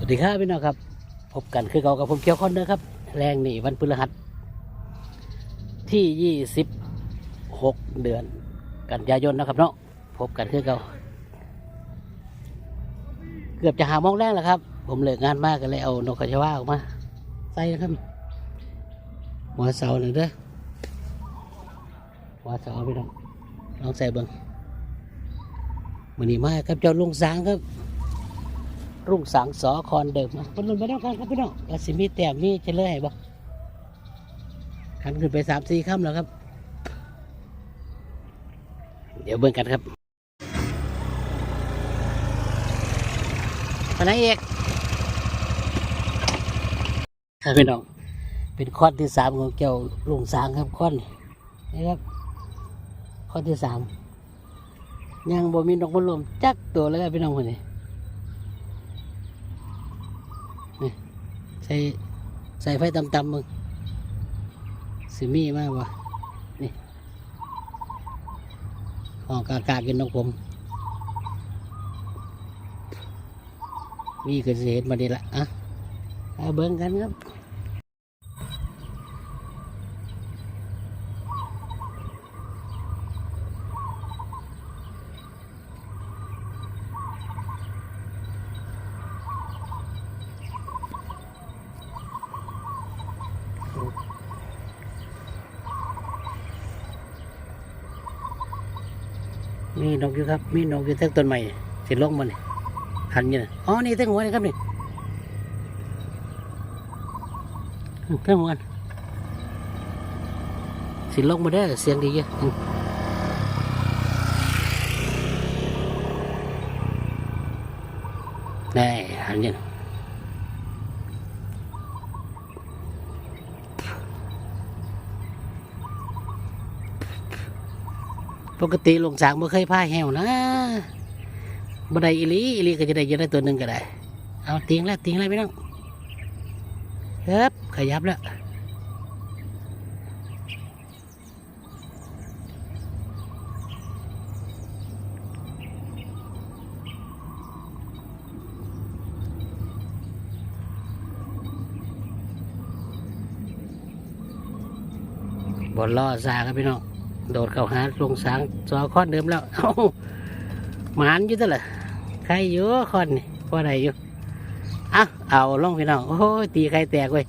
สวัสดีครับพี่น้องครับ พบกันคือเก่ากับผมเคียวคอนเด้อครับ แรงนี่วันพฤหัสที่ยี่สิบหกเดือน กันยายนนะครับเนาะพบกันคือเก่าเกือบจะหาโมองแรกแล้วครับ ผมเลิกงานมากกันเลยเอานกกระชาวาออกมาใส่นะครับหัวเสาหนึ่งเด้อหัวเสาพี่น้องลองใส่เบิ้งมันนี้มาครับเจ้าลุงสางครับ รุ่งสางสอคอนเดิมมันลุ้นไปแล้วกันครับพี่น้องว่าสิมีแต้มมีเฉลยให้บ่ขันขึ้นไปสามสี่ค่ำแล้วครับ เดี๋ยวเบิ่งกันครับไปไหนเอกครับพี่น้อง เป็นข้อที่สามของเกี่ยวลุงสางครับข้อนนี่ครับข้อที่สามยังบ่มีนกมันลมจักตัวเลยครับพี่น้องคนนี้ ใส่ใส่ไฟต่ำๆมึงสิมีมากวะนี่ออกอากาศกินนกผม มีก็สิเห็นมาดีละอะเอาเบิ้งกันครับ มีนกอยู่ครับ มีนกอยู่ทั้งต้นใหม่สิลงมันนี่หันอยู่นะอ๋อ นี่ทั้งหัวนี่ครับนี่ทั้งหัวสิลงมาได้เสียงดีเยอะอืมนี่หันอยู่นะ ปกติลงสางไม่เคยพาแหวนะบันไดอีหลีอีหลีก็จะได้เยอะได้ตัวหนึ่งก็ได้ เอาติงแล้วติงแล้วพี่น้องครับขยับแล้วบนล่อซาครับพี่น้อง โดดเข้าหาลงสางจอคอนเดิมแล้วเอาหมานอยู่ตัวละใครอยู่คอนนี่พอได้อยู่อะเอาลงพี่น้องโอ้ยตีใครแตกเว้ย